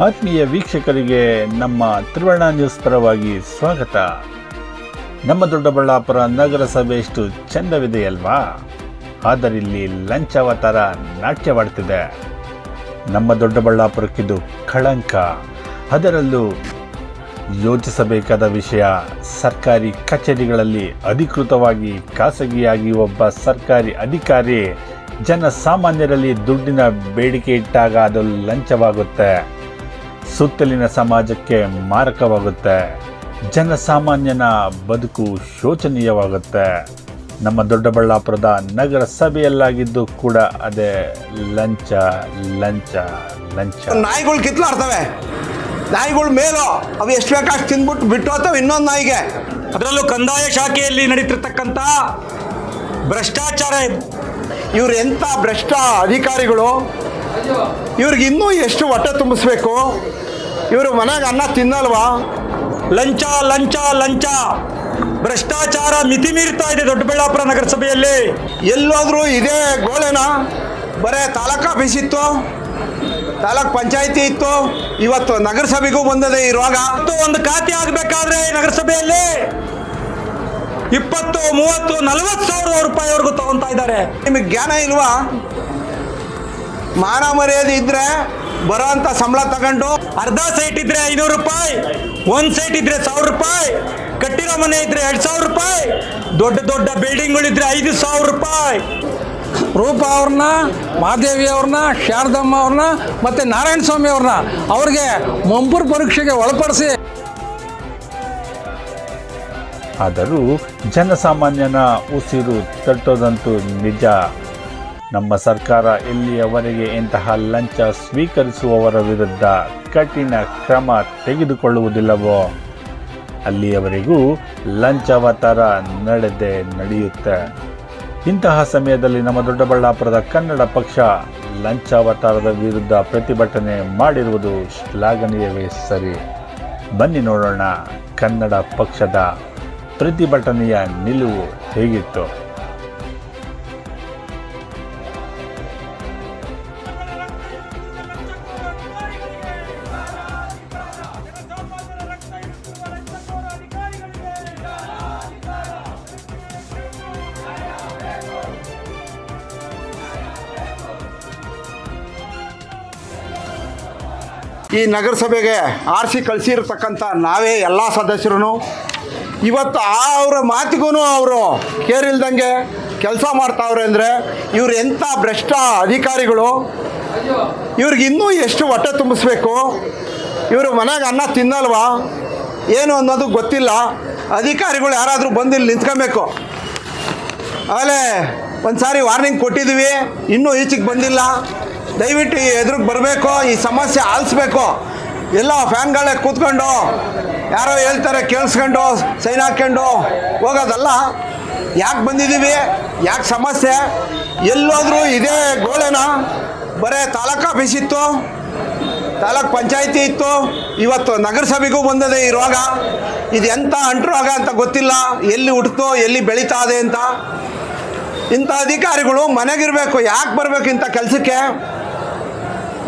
ಆತ್ಮೀಯ ವೀಕ್ಷಕರಿಗೆ ನಮ್ಮ ತ್ರಿವರ್ಣ ನ್ಯೂಸ್ ಪರವಾಗಿ ಸ್ವಾಗತ. ನಮ್ಮ ದೊಡ್ಡಬಳ್ಳಾಪುರ ನಗರಸಭೆ ಎಷ್ಟು ಚೆಂದವಿದೆಯಲ್ವಾ ಆದರೆ ಇಲ್ಲಿ ಲಂಚಾವತಾರ ನಾಟ್ಯವಾಡ್ತಿದೆ. ನಮ್ಮ ದೊಡ್ಡಬಳ್ಳಾಪುರಕ್ಕಿದು ಕಳಂಕ. ಅದರಲ್ಲೂ ಯೋಚಿಸಬೇಕಾದ ವಿಷಯ, ಸರ್ಕಾರಿ ಕಚೇರಿಗಳಲ್ಲಿ ಅಧಿಕೃತವಾಗಿ ಖಾಸಗಿಯಾಗಿ ಒಬ್ಬ ಸರ್ಕಾರಿ ಅಧಿಕಾರಿ ಜನಸಾಮಾನ್ಯರಲ್ಲಿ ದುಡ್ಡಿನ ಬೇಡಿಕೆ ಇಟ್ಟಾಗ ಅದು ಲಂಚವಾಗುತ್ತೆ. ಸುತ್ತಲಿನ ಸಮಾಜಕ್ಕೆ ಮಾರಕವಾಗುತ್ತೆ. ಜನಸಾಮಾನ್ಯನ ಬದುಕು ಶೋಚನೀಯವಾಗುತ್ತೆ. ನಮ್ಮ ದೊಡ್ಡಬಳ್ಳಾಪುರದ ನಗರ ಸಭೆಯಲ್ಲಾಗಿದ್ದು ಕೂಡ ಅದೇ ಲಂಚ ಲಂಚ ಲಂಚ. ನಾಯಿಗಳು ಕಿತ್ಲಾಡ್ತವೆ. ನಾಯಿಗಳು ಮೇಲೋ, ಅವು ಎಷ್ಟು ಬೇಕಾಷ್ಟು ತಿಂದ್ಬಿಟ್ಟು ಬಿಟ್ಟು ಅಥವಾ ಇನ್ನೊಂದು ನಾಯಿಗೆ. ಅದರಲ್ಲೂ ಕಂದಾಯ ಶಾಖೆಯಲ್ಲಿ ನಡೀತಿರ್ತಕ್ಕಂಥ ಭ್ರಷ್ಟಾಚಾರ. ಇವ್ರು ಎಂಥ ಭ್ರಷ್ಟ ಅಧಿಕಾರಿಗಳು ಇವ್ರಿಗೆ ಇನ್ನೂ ಎಷ್ಟು ಹೊಟ್ಟೆ ತುಂಬಿಸ್ಬೇಕು? ಇವರು ಮನೆಗೆ ಅನ್ನ ತಿನ್ನಲ್ವಾ? ಲಂಚ ಲಂಚ ಲಂಚ. ಭ್ರಷ್ಟಾಚಾರ ಮಿತಿ ಮೀರ್ತಾ ಇದೆ ದೊಡ್ಡಬಳ್ಳಾಪುರ ನಗರಸಭೆಯಲ್ಲಿ. ಎಲ್ಲೋದ್ರೂ ಇದೇ ಗೋಳೆನ? ಬರೇ ತಾಲೂಕು ಆಫೀಸ್ ಇತ್ತು, ತಾಲೂಕ್ ಪಂಚಾಯಿತಿ ಇತ್ತು, ಇವತ್ತು ನಗರಸಭೆಗೂ ಬಂದದೆ ಈ ರೋಗ. ಒಂದು ಖಾತೆ ಆಗಬೇಕಾದ್ರೆ ನಗರಸಭೆಯಲ್ಲಿ ಇಪ್ಪತ್ತು, ಮೂವತ್ತು, ನಲವತ್ತು ಸಾವಿರ ರೂಪಾಯಿವರೆಗೂ ತಗೊಂತ ಇದ್ದಾರೆ. ನಿಮಗೆ ಜ್ಞಾನ ಇಲ್ವಾ? ಮಾನ ಮರ್ಯಾದೆ ಇದ್ರೆ ಬರೋ ಅಂತ ಸಂಬಳ ತಗೊಂಡು ಅರ್ಧ ಸೈಟ್ ಇದ್ರೆ ಐನೂರು ರೂಪಾಯಿ, ಒಂದು ಸೈಟ್ ಇದ್ರೆ ಸಾವಿರ ರೂಪಾಯಿ, ಕಟ್ಟಿರೋ ಮನೆ ಇದ್ರೆ ಎರಡ್ ಸಾವಿರ ರೂಪಾಯಿ, ದೊಡ್ಡ ದೊಡ್ಡ ಬಿಲ್ಡಿಂಗ್ಗಳಿದ್ರೆ ಐದು ಸಾವಿರ ರೂಪಾಯಿ. ರೂಪ ಅವ್ರನ್ನ ಮಾದೇವಿ ಅವ್ರನ್ನ, ಶಾರದಮ್ಮ ಅವ್ರನ್ನ, ಮತ್ತು ನಾರಾಯಣ ಸ್ವಾಮಿ ಅವ್ರನ್ನ ಅವ್ರಿಗೆ ಮಂಪುರ್ ಪರೀಕ್ಷೆಗೆ ಒಳಪಡಿಸಿ. ಆದರೂ ಜನಸಾಮಾನ್ಯನ ಉಸಿರು ತಟ್ಟೋದಂತೂ ನಿಜ. ನಮ್ಮ ಸರ್ಕಾರ ಇಲ್ಲಿಯವರೆಗೆ ಇಂತಹ ಲಂಚ ಸ್ವೀಕರಿಸುವವರ ವಿರುದ್ಧ ಕಠಿಣ ಕ್ರಮ ತೆಗೆದುಕೊಳ್ಳುವುದಿಲ್ಲವೋ? ಅಲ್ಲಿಯವರೆಗೂ ಲಂಚವತರ ನಡೆದೇ ನಡೆಯುತ್ತೆ. ಇಂತಹ ಸಮಯದಲ್ಲಿ ನಮ್ಮ ದೊಡ್ಡಬಳ್ಳಾಪುರದ ಕನ್ನಡ ಪಕ್ಷ ಲಂಚಾವತಾರದ ವಿರುದ್ಧ ಪ್ರತಿಭಟನೆ ಮಾಡಿರುವುದು ಶ್ಲಾಘನೀಯವೇ ಸರಿ. ಬನ್ನಿ ನೋಡೋಣ ಕನ್ನಡ ಪಕ್ಷದ ಪ್ರತಿಭಟನೆಯ ನಿಲುವು ಹೇಗಿತ್ತು. ಈ ನಗರಸಭೆಗೆ ಆರಿಸಿ ಕಳಿಸಿರ್ತಕ್ಕಂಥ ನಾವೇ ಎಲ್ಲ ಸದಸ್ಯರು ಇವತ್ತು ಆ ಅವರ ಮಾತಿಗೂ ಅವರು ಕೇರಿಲ್ದಂಗೆ ಕೆಲಸ ಮಾಡ್ತಾವ್ರೆ ಅಂದರೆ ಇವ್ರು ಎಂಥ ಭ್ರಷ್ಟ ಅಧಿಕಾರಿಗಳು, ಇವ್ರಿಗೆ ಇನ್ನೂ ಎಷ್ಟು ಹೊಟ್ಟೆ ತುಂಬಿಸ್ಬೇಕು, ಇವರು ಮನೆಗೆ ಅನ್ನ ತಿನ್ನಲ್ವಾ, ಏನು ಅನ್ನೋದು ಗೊತ್ತಿಲ್ಲ, ಅಧಿಕಾರಿಗಳು ಯಾರಾದರೂ ಬಂದು ಇಲ್ಲಿ ನಿಂತ್ಕೊಬೇಕು. ಆಮೇಲೆ ಒಂದು ಸಾರಿ ವಾರ್ನಿಂಗ್ ಕೊಟ್ಟಿದ್ದೀವಿ ಇನ್ನೂ ಈಚೆಗೆ ಬಂದಿಲ್ಲ. ದಯವಿಟ್ಟು ಎದುರಿಗೆ ಬರಬೇಕು, ಈ ಸಮಸ್ಯೆ ಆಲಿಸ್ಬೇಕು. ಎಲ್ಲ ಫ್ಯಾನ್ಗಳೇ ಕೂತ್ಕೊಂಡು, ಯಾರೋ ಹೇಳ್ತಾರೆ ಕೇಳಿಸ್ಕೊಂಡು, ಸೈನ್ ಹಾಕ್ಕೊಂಡು ಹೋಗೋದಲ್ಲ. ಯಾಕೆ ಬಂದಿದ್ದೀವಿ? ಯಾಕೆ ಸಮಸ್ಯೆ? ಎಲ್ಲೋದ್ರೂ ಇದೇ ಗೋಳೆನ? ಬರೇ ತಾಲೂಕು ಆಫೀಸ್ ಇತ್ತು, ತಾಲೂಕ್ ಪಂಚಾಯಿತಿ ಇತ್ತು, ಇವತ್ತು ನಗರಸಭೆಗೂ ಬಂದದೆ ಈ ರೋಗ. ಇದು ಎಂಥ ಅಂಟು ರೋಗ ಅಂತ ಗೊತ್ತಿಲ್ಲ. ಎಲ್ಲಿ ಹುಟ್ಟಿತು ಎಲ್ಲಿ ಬೆಳೀತಾ ಇದೆ ಅಂತ. ಇಂಥ ಅಧಿಕಾರಿಗಳು ಮನೆಗಿರಬೇಕು, ಯಾಕೆ ಬರಬೇಕು ಇಂಥ ಕೆಲಸಕ್ಕೆ?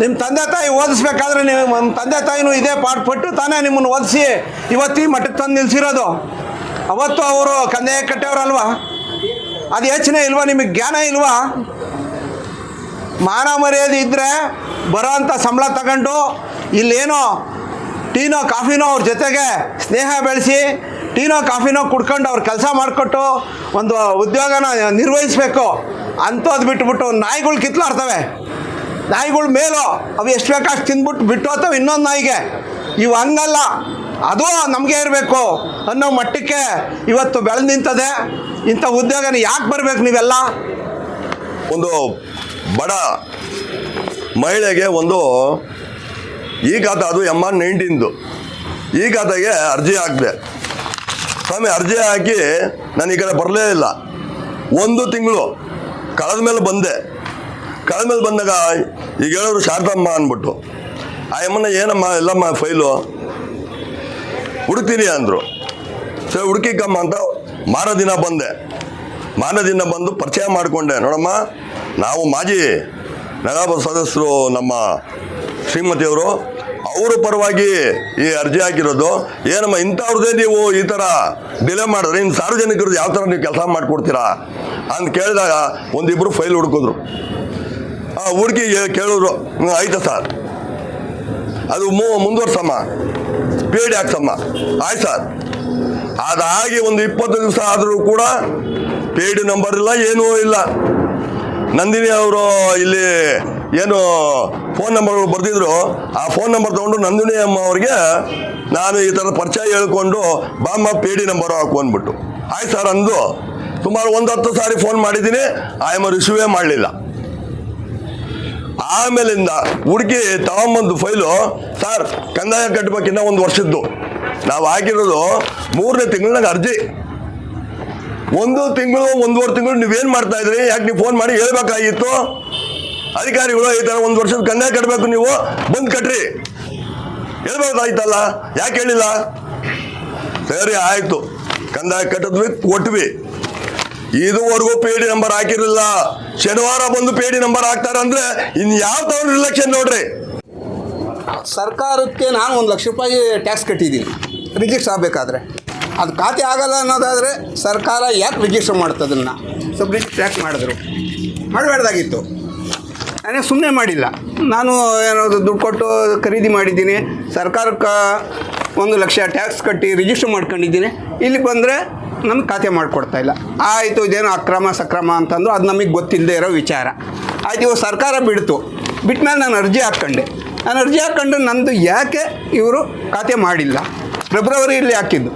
ನಿಮ್ಮ ತಂದೆ ತಾಯಿ ಓದಿಸ್ಬೇಕಾದ್ರೆ ನೀವು ನಮ್ಮ ತಂದೆ ತಾಯಿನೂ ಇದೇ ಪಾಠ ಪಟ್ಟು ತಾನೇ ನಿಮ್ಮನ್ನು ಓದಿಸಿ ಇವತ್ತಿ ಮಠಕ್ಕೆ ತಂದು ನಿಲ್ಸಿರೋದು. ಅವತ್ತು ಅವರು ಕಂದೆ ಕಟ್ಟೆಯವರಲ್ವಾ ಅದು ಯೋಚನೆ ಇಲ್ವಾ? ನಿಮಗೆ ಜ್ಞಾನ ಇಲ್ವಾ? ಮಾನ ಮರ್ಯಾದೆ ಇದ್ದರೆ ಬರೋ ಅಂಥ ಸಂಬಳ ತಗೊಂಡು ಇಲ್ಲೇನೋ ಟೀನೋ ಕಾಫಿನೋ ಅವ್ರ ಜೊತೆಗೆ ಸ್ನೇಹ ಬೆಳೆಸಿ ಟೀನೋ ಕಾಫಿನೋ ಕುಡ್ಕೊಂಡು ಅವ್ರು ಕೆಲಸ ಮಾಡಿಕೊಟ್ಟು ಒಂದು ಉದ್ಯೋಗನ ನಿರ್ವಹಿಸಬೇಕು ಅಂಥದ್ದು ಬಿಟ್ಬಿಟ್ಟು ನಾಯಿಗಳು ಕಿತ್ಲಾಡ್ತವೆ. ನಾಯಿಗಳು ಮೇಲೋ, ಅವು ಎಷ್ಟು ಬೇಕಾಷ್ಟು ತಿಂದ್ಬಿಟ್ಟು ಬಿಟ್ಟು ಅಥವಾ ಇನ್ನೊಂದು ನಾಯಿಗೆ. ಇವು ಹಂಗಲ್ಲ, ಅದು ನಮಗೆ ಇರಬೇಕು ಅನ್ನೋ ಮಟ್ಟಕ್ಕೆ ಇವತ್ತು ಬೆಳೆದು ನಿಂತದೆ. ಇಂಥ ಉದ್ಯೋಗನ ಯಾಕೆ ಬರಬೇಕು ನೀವೆಲ್ಲ? ಒಂದು ಬಡ ಮಹಿಳೆಗೆ ಒಂದು ಈ ಖಾತೆ ಅದು ಎಂ ಆರ್ ನೈನ್ಟೀನ್ದು. ಈ ಅರ್ಜಿ ಹಾಕಿದೆ. ಸ್ವಾಮಿ, ಅರ್ಜಿ ಹಾಕಿ ನಾನು ಈ ಕಡೆ ಬರಲೇ ಇಲ್ಲ. ಒಂದು ತಿಂಗಳು ಕಳೆದ ಮೇಲೆ ಬಂದೆ. ಕಳೆದ ಮೇಲೆ ಬಂದಾಗ ಈಗ ಹೇಳೋರು ಶಾರದಮ್ಮ ಅಂದ್ಬಿಟ್ಟು, ಆ ಅಮ್ಮನ ಏನಮ್ಮ ಎಲ್ಲಮ್ಮ ಫೈಲು? ಹುಡುಕ್ತೀನಿ ಅಂದರು. ಸರಿ, ಹುಡುಕಿಕಮ್ಮ ಅಂತ ಮಾರ ದಿನ ಬಂದೆ. ಮಾರ ದಿನ ಬಂದು ಪರಿಚಯ ಮಾಡಿಕೊಂಡೆ. ನೋಡಮ್ಮ, ನಾವು ಮಾಜಿ ನಗರ ಸದಸ್ಯರು ನಮ್ಮ ಶ್ರೀಮತಿಯವರು, ಅವರ ಪರವಾಗಿ ಈ ಅರ್ಜಿ ಹಾಕಿರೋದು. ಏನಮ್ಮ ಇಂಥವ್ರದ್ದೇ ನೀವು ಈ ಥರ ಡಿಲೇ ಮಾಡಿದ್ರೆ, ಇನ್ನು ಸಾರ್ವಜನಿಕರದ್ದು ಯಾವ ಥರ ನೀವು ಕೆಲಸ ಮಾಡಿಕೊಡ್ತೀರಾ? ಅಂತ ಕೇಳಿದಾಗ ಒಂದಿಬ್ಬರು ಫೈಲ್ ಹುಡುಕಿದ್ರು. ಹುಡುಗಿ ಕೇಳೋರು ಆಯ್ತಾ ಸರ್? ಅದು ಮೂ, ಮುಂದುವರ್ಸಮ್ಮ. ಪಿ ಡಿ ಹಾಕ್ಸಮ್ಮ ಆಯ್ತು ಸರ್. ಅದಾಗಿ ಒಂದು ಇಪ್ಪತ್ತು ದಿವಸ ಆದರೂ ಕೂಡ ಪಿ ಡಿ ನಂಬರ್ ಇಲ್ಲ, ಏನೂ ಇಲ್ಲ. ನಂದಿನಿ ಅವರು ಇಲ್ಲಿ ಏನು ಫೋನ್ ನಂಬರ್ ಬರೆದಿದ್ರು, ಆ ಫೋನ್ ನಂಬರ್ ತೊಗೊಂಡು ನಂದಿನಿ ಅಮ್ಮ ಅವ್ರಿಗೆ ನಾನು ಈ ಥರ ಪರಿಚಯ ಹೇಳ್ಕೊಂಡು ಬಾಮ್ಮ ಡಿ ನಂಬರ್ ಹಾಕು ಅಂದ್ಬಿಟ್ಟು. ಆಯ್ತು ಸರ್ ಅಂದು. ಸುಮಾರು ಒಂದು ಹತ್ತು ಸಾರಿ ಫೋನ್ ಮಾಡಿದ್ದೀನಿ ಆಯಮ್ಮ ರಿಸೀವೇ ಮಾಡಲಿಲ್ಲ. ಆಮೇಲಿಂದ ಹುಡುಗಿ ತಗೊಂಬಂದು ಫೈಲು, ಸರ್, ಕಂದಾಯ ಕಟ್ಟಬೇಕಿನ್ನ ಒಂದು ವರ್ಷದ್ದು. ನಾವು ಹಾಕಿರೋದು ಮೂರನೇ ತಿಂಗಳಾಗ ಅರ್ಜಿ. ಒಂದು ತಿಂಗಳು, ಒಂದೂವರೆ ತಿಂಗಳು ನೀವೇನು ಮಾಡ್ತಾ ಇದ್ರಿ? ಯಾಕೆ ನೀವು ಫೋನ್ ಮಾಡಿ ಹೇಳ್ಬೇಕಾಗಿತ್ತು? ಅಧಿಕಾರಿಗಳು, ಈ ಥರ ಒಂದು ವರ್ಷದ ಕಂದಾಯ ಕಟ್ಟಬೇಕು ನೀವು, ಬಂದು ಕಟ್ರಿ. ಹೇಳ್ಬೇಕಾಯ್ತಲ್ಲ ಯಾಕೆ ಹೇಳಿಲ್ಲ? ಸರಿ, ಆಯಿತು. ಕಂದಾಯ ಕಟ್ಟಿದ್ವಿ ಕೊಟ್ವಿ. ಇದುವರೆಗೂ ಪಿ ಡಿ ನಂಬರ್ ಹಾಕಿರಲಿಲ್ಲ. ಶನಿವಾರ ಬಂದು ಪಿ ಡಿ ನಂಬರ್ ಹಾಕ್ತಾರೆ ಅಂದ್ರೆ ಇನ್ ಯಾವ ತರ ನಿರ್ಲಕ್ಷ್ಯ ನೋಡ್ರಿ? ಸರ್ಕಾರಕ್ಕೆ ನಾನು ಒಂದು ಲಕ್ಷ ರೂಪಾಯಿ ಟ್ಯಾಕ್ಸ್ ಕಟ್ಟಿದ್ದೀನಿ. ರಿಜಿಸ್ಟರ್ ಆಗಬೇಕಾದ್ರೆ. ಅದು ಖಾತೆ ಆಗಲ್ಲ ಅನ್ನೋದಾದರೆ ಸರ್ಕಾರ ಯಾಕೆ ರಿಜಿಸ್ಟರ್ ಮಾಡ್ತದನ್ನು ಸ್ವಲ್ಪ ರಿಜಿಸ್ಟರ್ ಯಾಕೆ ಮಾಡಿದ್ರು? ಮಾಡಬೇಡ್ದಾಗಿತ್ತು ನಾನೇ ಸುಮ್ಮನೆ ಮಾಡಿಲ್ಲ. ನಾನು ಏನಾದರೂ ದುಡ್ಡು ಕೊಟ್ಟು ಖರೀದಿ ಮಾಡಿದ್ದೀನಿ. ಸರ್ಕಾರಕ್ಕೆ ಒಂದು ಲಕ್ಷ ಟ್ಯಾಕ್ಸ್ ಕಟ್ಟಿ ರಿಜಿಸ್ಟರ್ ಮಾಡ್ಕೊಂಡಿದ್ದೀನಿ. ಇಲ್ಲಿ ಬಂದರೆ ನಮ್ಗೆ ಖಾತೆ ಮಾಡಿಕೊಡ್ತಾ ಇಲ್ಲ. ಆಯಿತು, ಇದೇನೋ ಅಕ್ರಮ ಸಕ್ರಮ ಅಂತಂದ್ರು, ಅದು ನಮಗೆ ಗೊತ್ತಿಲ್ಲದೆ ಇರೋ ವಿಚಾರ. ಆಯಿತು, ಇವಾಗ ಸರ್ಕಾರ ಬಿಡ್ತು. ಬಿಟ್ಮೇಲೆ ನಾನು ಅರ್ಜಿ ಹಾಕ್ಕೊಂಡೆ. ನಾನು ಅರ್ಜಿ ಹಾಕ್ಕೊಂಡು ನಂದು ಯಾಕೆ ಇವರು ಖಾತೆ ಮಾಡಿಲ್ಲ? ಫೆಬ್ರವರಿಯಲ್ಲಿ ಹಾಕಿದ್ದು.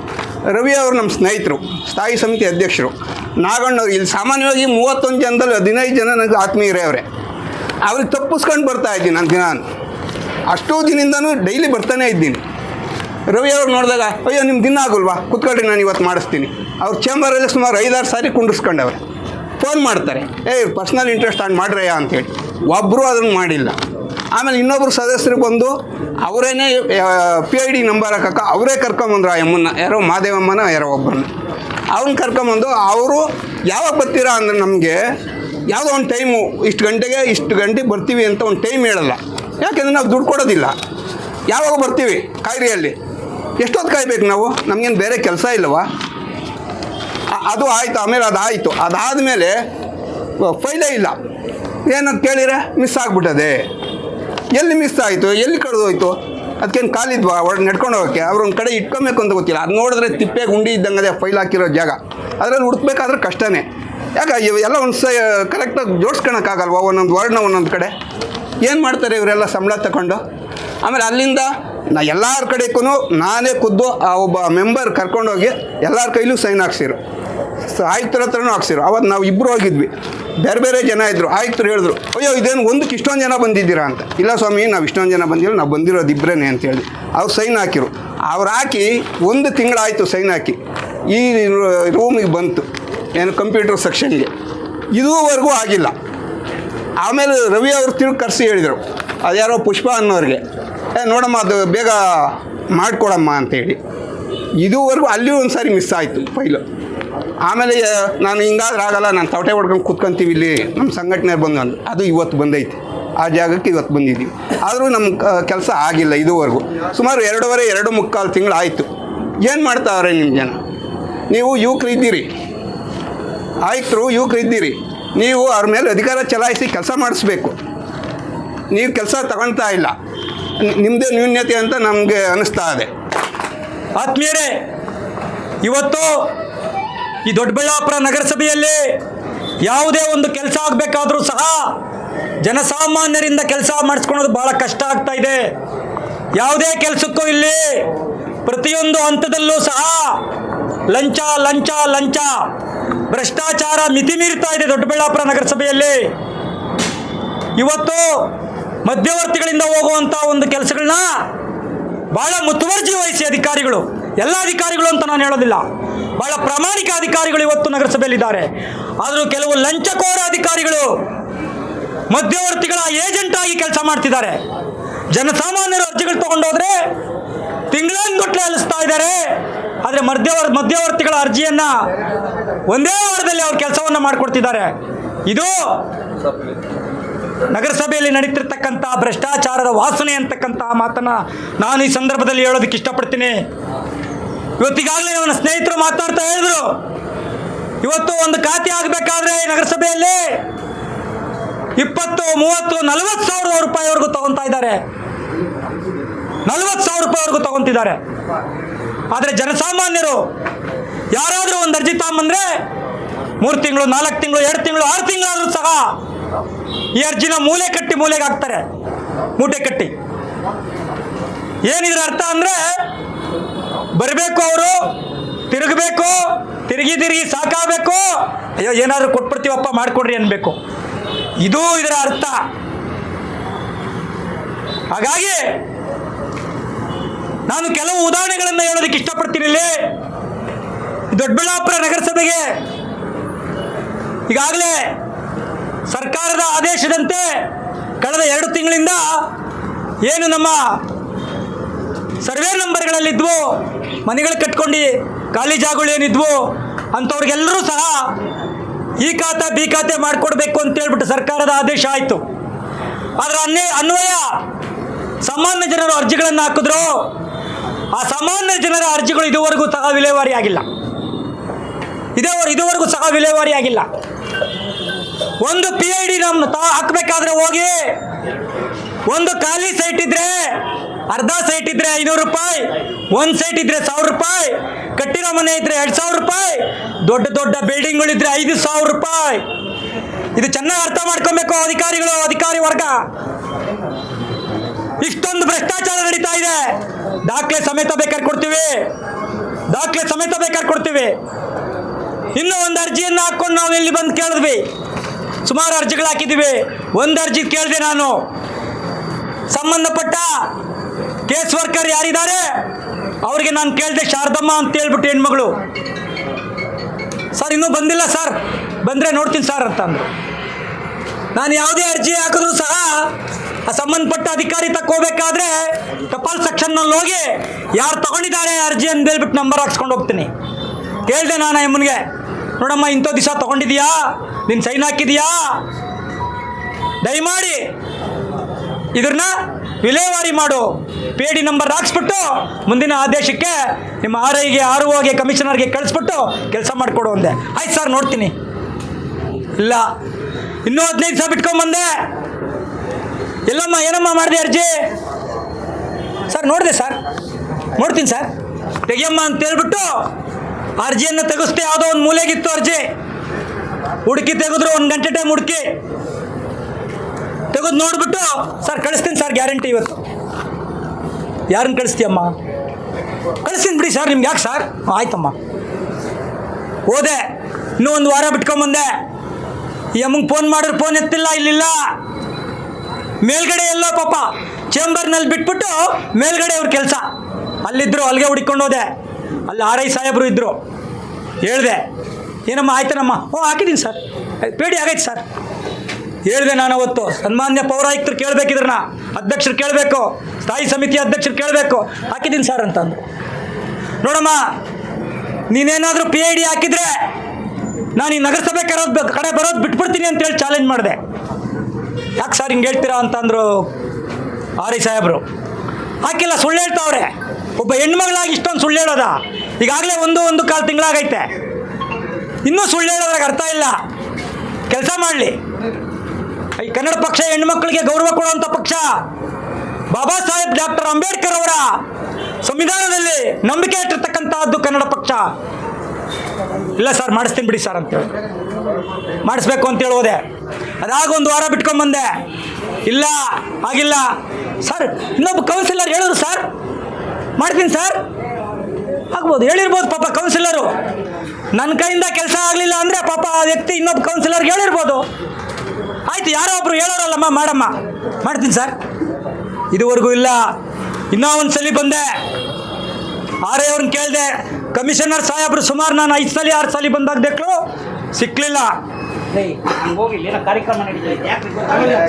ರವಿ ಅವರು ನಮ್ಮ ಸ್ನೇಹಿತರು, ಸ್ಥಾಯಿ ಸಮಿತಿ ಅಧ್ಯಕ್ಷರು. ನಾಗಣ್ಣವ್ರು, ಇಲ್ಲಿ ಸಾಮಾನ್ಯವಾಗಿ ಮೂವತ್ತೊಂದು ಜನದಲ್ಲಿ ಹದಿನೈದು ಜನ ನನಗೆ ಆತ್ಮೀಯರೇ ಅವರೇ. ಅವ್ರಿಗೆ ತಪ್ಪಿಸ್ಕೊಂಡು ಬರ್ತಾ ಇದ್ದೀನಿ ನಾನು ದಿನ ಅಷ್ಟೋ ದಿನದಿಂದನೂ ಡೈಲಿ ಬರ್ತಾನೆ ಇದ್ದೀನಿ. ರವಿ ಅವ್ರು ನೋಡಿದಾಗ, ಅಯ್ಯೋ ನಿಮ್ಮ ದಿನ ಆಗಲ್ವಾ? ಕುತ್ಕೊಳ್ಳಿ ನಾನು ಇವತ್ತು ಮಾಡಿಸ್ತೀನಿ. ಅವ್ರ ಚೇಂಬರಲ್ಲಿ ಸುಮಾರು ಐದಾರು ಸಾರಿ ಕುಂಡಿಸ್ಕೊಂಡವ್ರೆ ಫೋನ್ ಮಾಡ್ತಾರೆ. ಏ ಪರ್ಸ್ನಲ್ ಇಂಟ್ರೆಸ್ಟ್ ಆನ್ ಮಾಡ್ರಯ್ಯ ಅಂತೇಳಿ. ಒಬ್ಬರು ಅದನ್ನು ಮಾಡಿಲ್ಲ. ಆಮೇಲೆ ಇನ್ನೊಬ್ಬರು ಸದಸ್ಯರು ಬಂದು, ಅವರೇನೆ ಪಿ ಐ ಡಿ ನಂಬರ್ ಹಾಕಕ್ಕ ಅವರೇ ಕರ್ಕೊಂಬಂದ್ರು ಆ ಎಮ್ಮನ್ನ ಯಾರೋ ಮಾದೇವಮ್ಮನ, ಯಾರೋ ಒಬ್ಬನ ಅವ್ನ ಕರ್ಕೊಂಬಂದು, ಅವರು ಯಾವಾಗ ಬರ್ತೀರಾ? ಅಂದ್ರೆ ನಮಗೆ ಯಾವುದೋ ಒಂದು ಟೈಮು ಇಷ್ಟು ಗಂಟೆಗೆ ಇಷ್ಟು ಗಂಟೆಗೆ ಬರ್ತೀವಿ ಅಂತ ಒಂದು ಟೈಮ್ ಹೇಳಲ್ಲ. ಯಾಕೆಂದರೆ ನಾವು ದುಡ್ಡು ಕೊಡೋದಿಲ್ಲ. ಯಾವಾಗ ಬರ್ತೀವಿ? ಕಾಯ್ರಿಯಲ್ಲಿ ಎಷ್ಟೊತ್ತು ಕಾಯ್ಬೇಕು ನಾವು? ನಮಗೇನು ಬೇರೆ ಕೆಲಸ ಇಲ್ಲವಾ? ಅದು ಆಯಿತು, ಆಮೇಲೆ ಅದಾಯಿತು ಅದಾದಮೇಲೆ ಫೈಲೇ ಇಲ್ಲ. ಏನಂತ ಕೇಳಿರ ಮಿಸ್ ಆಗಿಬಿಟ್ಟದೆ. ಎಲ್ಲಿ ಮಿಸ್ ಆಯಿತು? ಎಲ್ಲಿ ಕಳೆದೋಯ್ತು ಅದಕ್ಕೇನು ಕಾಲಿದ್ವಾ? ಒಳಗೆ ನಡ್ಕೊಂಡು ಹೋಗೋಕ್ಕೆ? ಅವ್ರು ಒಂದು ಕಡೆ ಇಟ್ಕೊಬೇಕು ಅಂತ ಗೊತ್ತಿಲ್ಲ. ಅದು ನೋಡಿದ್ರೆ ತಿಪ್ಪೆ ಗುಂಡಿ ಇದ್ದಂಗೆ ಫೈಲ್ ಹಾಕಿರೋ ಜಾಗ. ಅದರಲ್ಲಿ ಹುಡುಕ್ಬೇಕಾದ್ರೆ ಕಷ್ಟನೇ. ಯಾಕೆ ಎಲ್ಲ ಒಂದು ಸ ಕರೆಕ್ಟಾಗಿ ಜೋಡಿಸ್ಕೊಳಕ್ಕಾಗಲ್ವ? ಒಂದೊಂದು ವರ್ಡ್ನ ಒಂದೊಂದು ಕಡೆ? ಏನು ಮಾಡ್ತಾರೆ ಇವರೆಲ್ಲ ಸಂಬಳ ತಗೊಂಡು ಆಮೇಲೆ ಅಲ್ಲಿಂದ ನಾ ಎಲ್ಲರ ಕಡೆಗೂ ನಾನೇ ಖುದ್ದು ಆ ಒಬ್ಬ ಮೆಂಬರ್ ಕರ್ಕೊಂಡೋಗಿ ಎಲ್ಲರ ಕೈಲೂ ಸೈನ್ ಹಾಕ್ಸಿರು. ಆಯುಕ್ತರ ಹತ್ರನೂ ಹಾಕ್ಸಿರು. ಅವತ್ತು ನಾವು ಇಬ್ಬರು ಹೋಗಿದ್ವಿ. ಬೇರೆ ಬೇರೆ ಜನ ಇದ್ದರು ಆಯುಕ್ತರು ಹೇಳಿದ್ರು, ಅಯ್ಯೋ, ಇದೇನು ಒಂದಕ್ಕೆ ಇಷ್ಟೊಂದು ಜನ ಬಂದಿದ್ದೀರಾ? ಅಂತ. ಇಲ್ಲ ಸ್ವಾಮಿ, ನಾವು ಇಷ್ಟೊಂದು ಜನ ಬಂದಿಲ್ಲ, ನಾವು ಬಂದಿರೋದು ಇಬ್ಬರೇ ಅಂತೇಳಿ ಅವ್ರು ಸೈನ್ ಹಾಕಿರು. ಅವ್ರು ಹಾಕಿ ಒಂದು ತಿಂಗಳಾಯಿತು ಸೈನ್ ಹಾಕಿ. ಈ ರೂಮಿಗೆ ಬಂತು. ಏನು ಕಂಪ್ಯೂಟರ್ ಸೆಕ್ಷನ್ಗೆ ಇದುವರೆಗೂ ಆಗಿಲ್ಲ. ಆಮೇಲೆ ರವಿ ಅವರು ತಿರುಗಿ ಕರೆಸಿ ಹೇಳಿದರು. ಅದ್ಯಾರೋ ಪುಷ್ಪ ಅನ್ನೋರಿಗೆ. ಏ, ನೋಡಮ್ಮ, ಅದು ಬೇಗ ಮಾಡಿಕೊಡಮ್ಮ ಅಂತೇಳಿ. ಇದುವರೆಗೂ ಅಲ್ಲಿ ಒಂದು ಸಾರಿ ಮಿಸ್ ಆಯಿತು ಫೈಲು ಆಮೇಲೆ ನಾನು ಹಿಂಗಾದ್ರೆ ಆಗಲ್ಲ, ನಾನು ತವಟೆ ಹೊಡ್ಕೊಂಡು ಕೂತ್ಕೊಂತೀವಿ ಇಲ್ಲಿ. ನಮ್ಮ ಸಂಘಟನೆ ಬಂದು. ಅದು ಇವತ್ತು ಬಂದೈತೆ. ಆ ಜಾಗಕ್ಕೆ ಇವತ್ತು ಬಂದಿದ್ದೀವಿ. ಆದರೂ ನಮ್ಮ ಕೆಲಸ ಆಗಿಲ್ಲ ಇದುವರೆಗೂ. ಸುಮಾರು ಎರಡೂವರೆ, ಎರಡು ಮುಕ್ಕಾಲು ತಿಂಗಳು ಆಯಿತು ಏನು ಮಾಡ್ತಾವ್ರೆ ನಿಮ್ಮ ಜನ? ನೀವು ಯುವಕರು ಇದ್ದೀರಿ. ಆಯುಕ್ತರು ಯುವಕರು ಇದ್ದೀರಿ. ನೀವು ಅವ್ರ ಮೇಲೆ ಅಧಿಕಾರ ಚಲಾಯಿಸಿ ಕೆಲಸ ಮಾಡಿಸ್ಬೇಕು. ನೀವು ಕೆಲಸ ತಗೊಳ್ತಾ ಇಲ್ಲ. ನಿಮ್ಮದೇ ನ್ಯೂನ್ಯತೆ ಅಂತ ನಮಗೆ ಅನ್ನಿಸ್ತಾ ಇದೆ. ಆತ್ಮೀಯರೇ, ಇವತ್ತು ಈ ದೊಡ್ಡಬಳ್ಳಾಪುರ ನಗರಸಭೆಯಲ್ಲಿ ಯಾವುದೇ ಒಂದು ಕೆಲಸ ಆಗಬೇಕಾದ್ರೂ ಸಹ ಜನಸಾಮಾನ್ಯರಿಂದ ಕೆಲಸ ಮಾಡಿಸ್ಕೊಳೋದು ಭಾಳ ಕಷ್ಟ ಆಗ್ತಾ ಇದೆ. ಯಾವುದೇ ಕೆಲಸಕ್ಕೂ ಇಲ್ಲಿ ಪ್ರತಿಯೊಂದು ಹಂತದಲ್ಲೂ ಸಹ ಲಂಚ ಲಂಚ ಲಂಚ, ಭ್ರಷ್ಟಾಚಾರ ಮಿತಿ ಮೀರ್ತಾ ಇದೆ ದೊಡ್ಡಬಳ್ಳಾಪುರ ನಗರಸಭೆಯಲ್ಲಿ. ಇವತ್ತು ಮಧ್ಯವರ್ತಿಗಳಿಂದ ಹೋಗುವಂಥ ಒಂದು ಕೆಲಸಗಳನ್ನ ಬಹಳ ಮುತುವರ್ಜಿ ವಹಿಸಿ ಅಧಿಕಾರಿಗಳು, ಎಲ್ಲ ಅಧಿಕಾರಿಗಳು ಅಂತ ನಾನು ಹೇಳೋದಿಲ್ಲ. ಬಹಳ ಪ್ರಾಮಾಣಿಕ ಅಧಿಕಾರಿಗಳು ಇವತ್ತು ನಗರಸಭೆಯಲ್ಲಿದ್ದಾರೆ. ಆದರೂ ಕೆಲವು ಲಂಚಕೋರ ಅಧಿಕಾರಿಗಳು ಮಧ್ಯವರ್ತಿಗಳ ಏಜೆಂಟ್ ಆಗಿ ಕೆಲಸ ಮಾಡ್ತಿದ್ದಾರೆ. ಜನಸಾಮಾನ್ಯರು ಅರ್ಜಿಗಳು ತಗೊಂಡೋದ್ರೆ ತಿಂಗಳನ್ಗಟ್ಲೆ ಅಲಿಸ್ತಾ ಇದ್ದಾರೆ. ಆದರೆ ಮಧ್ಯವರ್, ಮಧ್ಯವರ್ತಿಗಳ ಅರ್ಜಿಯನ್ನ ಒಂದೇ ವಾರದಲ್ಲಿ ಅವ್ರ ಕೆಲಸವನ್ನು ಮಾಡಿಕೊಡ್ತಿದ್ದಾರೆ. ಇದು ನಗರಸಭೆಯಲ್ಲಿ ನಡೀತಿರ್ತಕ್ಕಂಥ ಭ್ರಷ್ಟಾಚಾರದ ವಾಸನೆ ಅಂತಕ್ಕಂಥ ಮಾತನ್ನು ನಾನು ಈ ಸಂದರ್ಭದಲ್ಲಿ ಹೇಳೋದಕ್ಕೆ ಇಷ್ಟಪಡ್ತೀನಿ. ಇವತ್ತಿಗಾಗಲೇ ನನ್ನ ಸ್ನೇಹಿತರು ಮಾತಾಡ್ತಾ ಹೇಳಿದ್ರು. ಇವತ್ತು ಒಂದು ಖಾತೆ ಆಗಬೇಕಾದ್ರೆ ನಗರಸಭೆಯಲ್ಲಿ ಇಪ್ಪತ್ತು, ಮೂವತ್ತು, ನಲವತ್ತು ಸಾವಿರ ರೂಪಾಯಿವರೆಗೂ ತಗೊತಾ ಇದ್ದಾರೆ. ನಲವತ್ತು ಸಾವಿರ ರೂಪಾಯಿವರೆಗೂ ತಗೊಂತಿದ್ದಾರೆ ಆದರೆ ಜನಸಾಮಾನ್ಯರು ಯಾರಾದರೂ ಒಂದು ಅರ್ಜಿ ತಗೊಂಬಂದ್ರೆ ಮೂರು ತಿಂಗಳು, ನಾಲ್ಕು ತಿಂಗಳು, ಎರಡು ತಿಂಗಳು, ಆರು ತಿಂಗಳಾದರೂ ಸಹ ಈ ಅರ್ಜಿನ ಮೂಲೆ ಕಟ್ಟಿ ಮೂಲೆಗೆ ಹಾಕ್ತಾರೆ. ಮೂಟೆ ಕಟ್ಟಿ. ಏನಿದ್ರ ಅರ್ಥ ಅಂದರೆ ಬರಬೇಕು ಅವರು, ತಿರುಗಬೇಕು, ತಿರುಗಿ ತಿರುಗಿ ಸಾಕಾಗಬೇಕು. ಅಯ್ಯೋ, ಏನಾದರೂ ಕೊಟ್ಬಿಡ್ತೀವಪ್ಪ, ಮಾಡಿಕೊಡ್ರಿ ಅನ್ಬೇಕು. ಇದು ಇದರ ಅರ್ಥ. ಹಾಗಾಗಿ ನಾನು ಕೆಲವು ಉದಾಹರಣೆಗಳನ್ನು ಹೇಳೋದಕ್ಕೆ ಇಷ್ಟಪಡ್ತೀನಿ ಇಲ್ಲಿ. ದೊಡ್ಡಬಳ್ಳಾಪುರ ನಗರಸಭೆಗೆ ಈಗಾಗಲೇ ಸರ್ಕಾರದ ಆದೇಶದಂತೆ ಕಳೆದ ಎರಡು ತಿಂಗಳಿಂದ ಏನು ನಮ್ಮ ಸರ್ವೆ ನಂಬರ್ಗಳಲ್ಲಿದ್ವು, ಮನೆಗಳು ಕಟ್ಕೊಂಡು ಖಾಲಿ ಜಾಗಗಳು ಏನಿದ್ವು, ಅಂಥವ್ರಿಗೆಲ್ಲರೂ ಸಹ ಈ ಖಾತೆ ಬಿ ಖಾತೆ ಮಾಡಿಕೊಡ್ಬೇಕು ಅಂತ ಹೇಳ್ಬಿಟ್ಟು ಸರ್ಕಾರದ ಆದೇಶ ಆಯಿತು. ಅದರ ಅನ್ಯ, ಅನ್ವಯ, ಸಾಮಾನ್ಯ ಜನರು ಅರ್ಜಿಗಳನ್ನು ಹಾಕಿದ್ರು, ಆ ಸಾಮಾನ್ಯ ಜನರ ಅರ್ಜಿಗಳು ಇದುವರೆಗೂ ಸಹ ವಿಲೇವಾರಿ ಆಗಿಲ್ಲ. ಇದೇ ಇದುವರೆಗೂ ಸಹ ವಿಲೇವಾರಿ ಆಗಿಲ್ಲ. ಒಂದು ಪಿ ಐ ಡಿ ನಮ್ಮ ತಾ ಹಾಕಬೇಕಾದ್ರೆ ಹೋಗಿ, ಒಂದು ಖಾಲಿ ಸೈಟ್ ಇದ್ರೆ ಅರ್ಧ ಸೈಟ್ ಇದ್ರೆ ಐನೂರು ರೂಪಾಯಿ, ಒಂದು ಸೈಟ್ ಇದ್ರೆ ಸಾವಿರ ರೂಪಾಯಿ, ಕಟ್ಟಿರೋ ಮನೆ ಇದ್ರೆ ಎರಡು ಸಾವಿರ ರೂಪಾಯಿ, ದೊಡ್ಡ ದೊಡ್ಡ ಬಿಲ್ಡಿಂಗ್ಗಳಿದ್ರೆ ಐದು ಸಾವಿರ ರೂಪಾಯಿ. ಇದು ಚೆನ್ನಾಗಿ ಅರ್ಥ ಮಾಡ್ಕೊಬೇಕು ಅಧಿಕಾರಿಗಳು, ಅಧಿಕಾರಿ ವರ್ಗ. ಇಷ್ಟೊಂದು ಭ್ರಷ್ಟಾಚಾರ ನಡೀತಾ ಇದೆ. ದಾಖಲೆ ಸಮೇತ ಬೇಕಾದ್ರೆ ಕೊಡ್ತೀವಿ. ದಾಖಲೆ ಸಮೇತ ಬೇಕಾದ್ರೆ ಕೊಡ್ತೀವಿ. ಇನ್ನೂ ಒಂದು ಅರ್ಜಿಯನ್ನು ಹಾಕ್ಕೊಂಡು ನಾವು ಇಲ್ಲಿ ಬಂದು ಕೇಳಿದ್ವಿ? ಸುಮಾರು ಅರ್ಜಿಗಳು ಹಾಕಿದ್ದೀವಿ. ಒಂದು ಅರ್ಜಿ ಕೇಳಿದೆ ನಾನು. ಸಂಬಂಧಪಟ್ಟ ಕೇಸ್ ವರ್ಕರ್ ಯಾರಿದ್ದಾರೆ? ಅವರಿಗೆ ನಾನು ಕೇಳಿದೆ ಶಾರದಮ್ಮ ಅಂತ ಹೇಳ್ಬಿಟ್ಟು ಹೆಣ್ಮಗಳು. ಸರ್, ಇನ್ನೂ ಬಂದಿಲ್ಲ ಸರ್. ಬಂದರೆ ನೋಡ್ತೀನಿ ಸರ್ ಅಂತ ಅಂದರು. ನಾನು ಯಾವುದೇ ಅರ್ಜಿ ಹಾಕಿದ್ರು ಸಹ ಆ ಸಂಬಂಧಪಟ್ಟ ಅಧಿಕಾರಿ ತಕ್ಕೋಬೇಕಾದ್ರೆ ಟಪಾಲ್ ಸೆಕ್ಷನ್ನಲ್ಲಿ ಹೋಗಿ ಯಾರು ತಗೊಂಡಿದ್ದಾರೆ ಅರ್ಜಿ ಅಂತ ಹೇಳ್ಬಿಟ್ಟು ನಂಬರ್ ಹಾಕ್ಸ್ಕೊಂಡು ಹೋಗ್ತೀನಿ. ಕೇಳಿದೆ ನಾನು ಅಮ್ಮನಿಗೆ ನೋಡಮ್ಮ, ಇಂಥ ದಿವಸ ತಗೊಂಡಿದ್ಯಾ? ನಿನ್ನ ಸೈನ್ ಹಾಕಿದೀಯಾ? ದಯಮಾಡಿ ಇದನ್ನ ವಿಲೇವಾರಿ ಮಾಡು. ಪಿ ಡಿ ನಂಬರ್ ಹಾಕ್ಸ್ಬಿಟ್ಟು ಮುಂದಿನ ಆದೇಶಕ್ಕೆ ನಿಮ್ಮ ಆರ್ ಐಗೆ ಆರ್ ಓಗೆ ಕಮಿಷನರ್ಗೆ ಕಳಿಸ್ಬಿಟ್ಟು ಕೆಲಸ ಮಾಡಿಕೊಡು ಅಂದೆ. ಆಯ್ತು ಸರ್, ನೋಡ್ತೀನಿ. ಇಲ್ಲ. ಇನ್ನೂ ಹದಿನೈದು ದಿವಸ ಬಿಟ್ಕೊಂಬಂದೆ. ಎಲ್ಲಮ್ಮ, ಏನಮ್ಮ ಮಾಡಿದೆ ಅರ್ಜಿ? ಸರ್, ನೋಡಿದೆ ಸರ್. ನೋಡ್ತೀನಿ ಸರ್. ತೆಗಿಯಮ್ಮ ಅಂತ ಹೇಳ್ಬಿಟ್ಟು ಅರ್ಜಿಯನ್ನು ತೆಗೆಸ್ತೆ ಯಾವುದೋ ಒಂದು ಮೂಲೆಗಿತ್ತು ಅರ್ಜಿ. ಹುಡುಕಿ ತೆಗೆದ್ರು, ಒಂದು ಗಂಟೆ ಟೈಮ್ ಹುಡುಕಿ. ತೆಗೆದು ನೋಡ್ಬಿಟ್ಟು, ಸರ್, ಕಳಿಸ್ತೀನಿ ಸರ್, ಗ್ಯಾರಂಟಿ ಇವತ್ತು. ಯಾರನ್ನ ಕಳಿಸ್ತೀಯಮ್ಮ? ಕಳಿಸ್ತೀನಿ ಬಿಡಿ ಸರ್, ನಿಮ್ಗೆ ಯಾಕೆ ಸರ್? ಆಯ್ತಮ್ಮ. ಹೋದೆ. ಇನ್ನೂ ಒಂದು ವಾರ ಬಿಟ್ಕೊಂಬಂದೆ. ಈ ಅಮ್ಮಂಗೆ ಫೋನ್ ಮಾಡಿದ್ರೆ ಫೋನ್ ಎತ್ತಿಲ್ಲ, ಇಲ್ಲಿಲ್ಲ. ಮೇಲ್ಗಡೆ ಎಲ್ಲೋ ಪಾಪ ಚೇಂಬರ್ನಲ್ಲಿ ಬಿಟ್ಬಿಟ್ಟು ಮೇಲ್ಗಡೆ ಅವ್ರ ಕೆಲಸ. ಅಲ್ಲಿದ್ದರು ಅಲ್ಲಿಗೆ ಹುಡ್ಕೊಂಡು ಹೋದೆ. ಅಲ್ಲಿ ಆರ್ ಐ ಸಾಹೇಬರು ಇದ್ದರು ಹೇಳಿದೆ, ಏನಮ್ಮ, ಆಯ್ತನಮ್ಮ? ಓ ಹಾಕಿದ್ದೀನಿ ಸರ್. ಪೇಡಿ ಆಗೈತೆ ಸರ್. ಹೇಳಿದೆ ನಾನು ಅವತ್ತು, ಸನ್ಮಾನ್ಯ ಪೌರಾಯುಕ್ತರು ಕೇಳಬೇಕಿದ್ರನ್ನ ಅಧ್ಯಕ್ಷರು ಕೇಳಬೇಕು, ಸ್ಥಾಯಿ ಸಮಿತಿ ಅಧ್ಯಕ್ಷರು ಕೇಳಬೇಕು ಹಾಕಿದ್ದೀನಿ ಸರ್ ಅಂತಂದು ನೋಡಮ್ಮ, ನೀನೇನಾದರೂ ಪಿ ಐ ಡಿ ಹಾಕಿದ್ರೆ ನಾನು ಈ ನಗರಸಭೆ ಕರೋದು ಕಡೆ ಬರೋದು ಬಿಟ್ಬಿಡ್ತೀನಿ ಅಂತೇಳಿ ಚಾಲೆಂಜ್ ಮಾಡಿದೆ. ಯಾಕೆ ಸರ್ ಹಿಂಗೆ ಹೇಳ್ತೀರಾ? ಅಂತಂದರು ಆರ್ ಐ ಸಾಹೇಬರು. ಹಾಕಿಲ್ಲ, ಸುಳ್ಳು ಹೇಳ್ತಾವ್ರೆ. ಒಬ್ಬ ಹೆಣ್ಮಗಳಾಗಿ ಇಷ್ಟೊಂದು ಸುಳ್ಳು ಹೇಳೋದ? ಈಗಾಗಲೇ ಒಂದು ಒಂದು ಕಾಲು ತಿಂಗಳಾಗೈತೆ. ಇನ್ನೂ ಸುಳ್ಳು ಹೇಳೋದ್ರಾಗ ಅರ್ಥ ಇಲ್ಲ. ಕೆಲಸ ಮಾಡಲಿ. ಈ ಕನ್ನಡ ಪಕ್ಷ ಹೆಣ್ಮಕ್ಳಿಗೆ ಗೌರವ ಕೊಡುವಂಥ ಪಕ್ಷ. ಬಾಬಾ ಸಾಹೇಬ್ ಡಾಕ್ಟರ್ ಅಂಬೇಡ್ಕರ್ ಅವರ ಸಂವಿಧಾನದಲ್ಲಿ ನಂಬಿಕೆ ಇಟ್ಟಿರ್ತಕ್ಕಂಥದ್ದು ಕನ್ನಡ ಪಕ್ಷ. ಇಲ್ಲ ಸರ್, ಮಾಡಿಸ್ತೀನಿ ಬಿಡಿ ಸರ್ ಅಂತೇಳಿ ಮಾಡಿಸ್ಬೇಕು ಅಂತ ಹೇಳೋದೆ. ಅದಾಗ ಒಂದು ವಾರ ಬಿಟ್ಕೊಂಬಂದೆ. ಇಲ್ಲ, ಆಗಿಲ್ಲ. ಸರ್, ಇನ್ನೊಬ್ಬ ಕೌನ್ಸಿಲರ್ ಹೇಳಿದ್ರು ಸರ್. ಮಾಡ್ತೀನಿ ಸರ್. ಆಗ್ಬೋದು ಹೇಳಿರ್ಬೋದು ಪಾಪ ಕೌನ್ಸಿಲರು ನನ್ನ ಕೈಯಿಂದ ಕೆಲಸ ಆಗಲಿಲ್ಲ ಅಂದರೆ ಪಾಪ ಆ ವ್ಯಕ್ತಿ ಇನ್ನೊಬ್ಬ ಕೌನ್ಸಿಲರ್ಗೆ ಹೇಳಿರ್ಬೋದು. ಆಯ್ತು, ಯಾರೋ ಒಬ್ರು ಹೇಳೋರಲ್ಲಮ್ಮ, ಮಾಡಮ್ಮ. ಮಾಡ್ತೀನಿ ಸರ್. ಇದುವರೆಗೂ ಇಲ್ಲ. ಇನ್ನೂ ಒಂದು ಸಲ ಬಂದೆ. ಆರೇ ಅವ್ರನ್ನ ಕೇಳಿದೆ, ಕಮಿಷನರ್ ಸಾಹೇಬ್ರು ಸುಮಾರು ನಾನು ಐದು ಸಲ, ಆರು ಸಲ ಬಂದಾಗ ಸಿಕ್ಕಲಿಲ್ಲ